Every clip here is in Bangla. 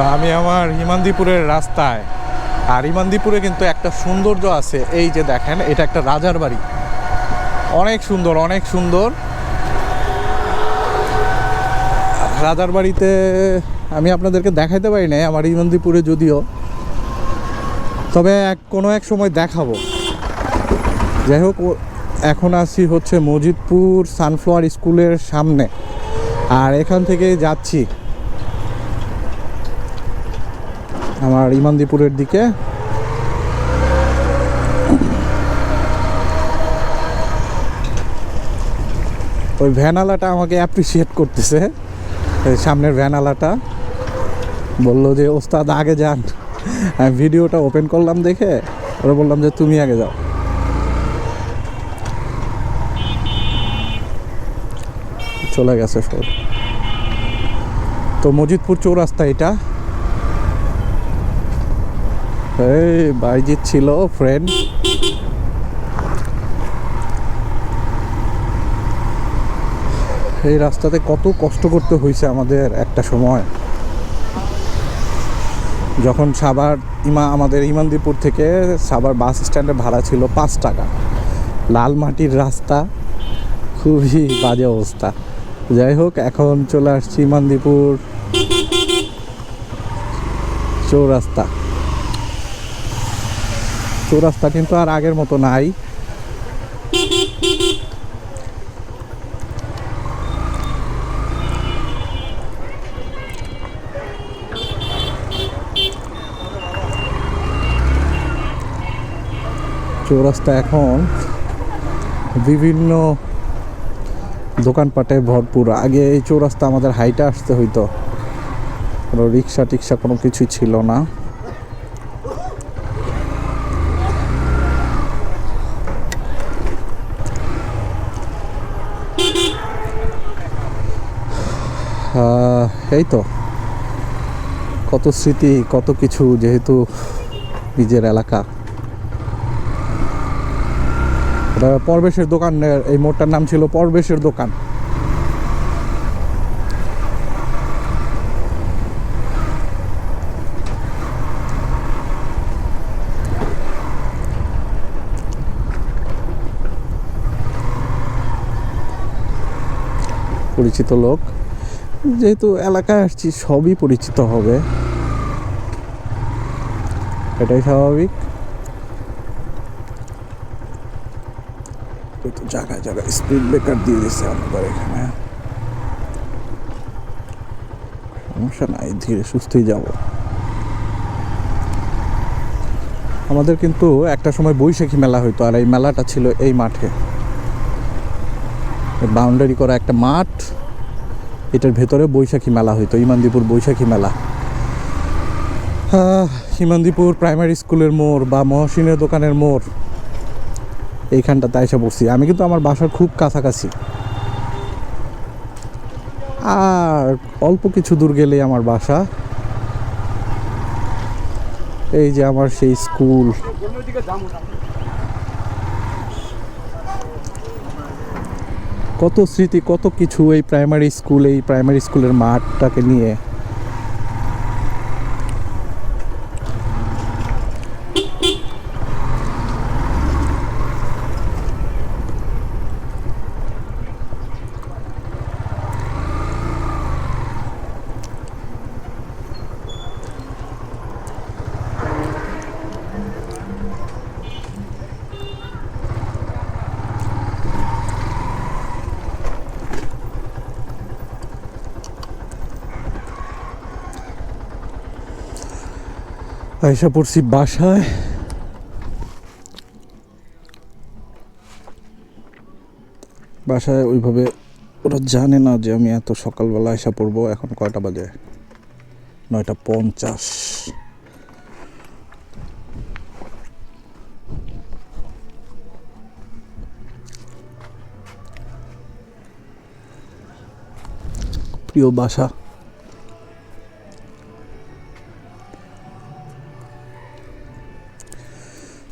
তো আমি আমার ইমানদিপুরের রাস্তায়, আর ইমানদিপুরে কিন্তু একটা সৌন্দর্য আছে। এই যে দেখেন, এটা একটা রাজার বাড়ি। অনেক সুন্দর অনেক সুন্দর। রাজার বাড়িতে আমি আপনাদেরকে দেখাইতে পারি নাই, আমার ইমানদিপুরে যদিও। তবে এক, কোনো এক সময় দেখাবো। যাই হোক, এখন আসি হচ্ছে মজিদপুর সানফ্লাওয়ার স্কুলের সামনে। আর এখান থেকে যাচ্ছি। আমার ইমানদিপুরের দিকে। ওই ভ্যানালাটা আমাকে অ্যাপ্রিসিয়েট করতেছে। সামনের ভ্যানালাটা বলল যে, ওস্তাদ, আগে যান। আমি ভিডিওটা ওপেন করলাম দেখে, ওরা বললাম যে, তুমি আগে যাও। চলে গেছে সব। তো মজিদপুর চৌরাস্তা এটা। এই বাইজিৎ ছিল ফ্রেন্ড এই রাস্তাতে কত কষ্ট করতে হয়েছে আমাদের একটা সময়। যখন সাবার ইমা, আমাদের ইমানদিপুর থেকে সাবার বাস স্ট্যান্ডে ভাড়া ছিল পাঁচ টাকা। লাল মাটির রাস্তা, খুবই বাজে অবস্থা। যাই হোক, এখন চলে আসছি ইমানদিপুর চৌরাস্তা। চৌরাস্তা কিন্তু আর আগের মতো নাই। চৌরাস্তা এখন বিভিন্ন দোকানপাটে ভরপুর। আগে এই চৌরাস্তা আমাদের হাইটে আসতে হইতো। কোনো রিক্সা টিক্সা কোনো কিছুই ছিল না। এই তো। কত স্মৃতি, কত কিছু যেহেতু নিজের এলাকা। পরবেশের দোকান, এই মোড়টার নাম ছিল পরবেশের দোকান। পরিচিত লোক। যেহেতু এলাকায় আসছি, সবই পরিচিত হবে। এটাই স্বাভাবিক। এই তো জায়গায় জায়গায় স্পিড ব্রেকার দিয়ে দিছে আমাদের এখানে। সমস্যা নাই, ধীরে সুস্থই যাব। আমাদের কিন্তু একটা সময় বৈশাখী মেলা হইতো, আর এই মেলাটা ছিল এই মাঠে। বাউন্ডারি করা একটা মাঠ। এটার ভেতরে বৈশাখী মেলা হইতো ইমানদিপুর বৈশাখী মেলা। আহ, ইমানদিপুর প্রাইমারি স্কুলের মোড় বা মহসিনের দোকানের মোড় এইখানটাতে এসে পড়ছি। আমি কিন্তু আমার বাসার খুব কাছাকাছি। আর অল্প কিছু দূর গেলেই আমার বাসা। এই যে আমার সেই স্কুল। কত স্মৃতি কত কিছু এই প্রাইমারি স্কুল এই প্রাইমারি স্কুলের মাঠটাকে নিয়ে। এসে পড়ছি বাসায়। বাসায় ওইভাবে ওরা জানে না যে আমি এত সকালবেলা এসে পড়ব, এখন কয়টা বাজে? নয়টা পঞ্চাশ। প্রিয় বাসা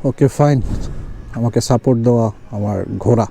ওকে ফাইন আমাকে সাপোর্ট দেওয়া আমার ঘোড়া।